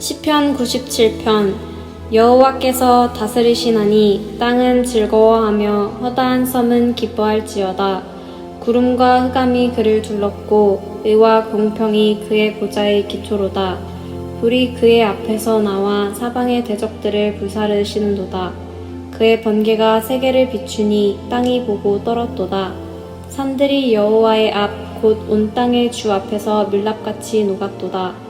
시편 97편 여호와께서 다스리시나니 땅은 즐거워하며 허다한 섬은 기뻐할지어다. 구름과 흑암이 그를 둘렀고 의와 공평이 그의 보좌의 기초로다. 불이 그의 앞에서 나와 사방의 대적들을 불사르시는도다. 그의 번개가 세계를 비추니 땅이 보고 떨었도다. 산들이 여호와의 앞 곧 온 땅의 주 앞에서 밀랍같이 녹았도다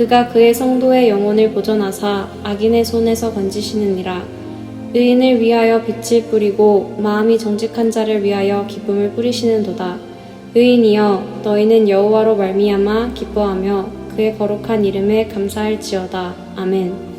그가 그의 성도의 영혼을 보존하사 악인의 손에서 건지시느니라. 의인을 위하여 빛을 뿌리고 마음이 정직한 자를 위하여 기쁨을 뿌리시는도다. 의인이여 너희는 여호와로 말미암아 기뻐하며 그의 거룩한 이름에 감사할지어다. 아멘.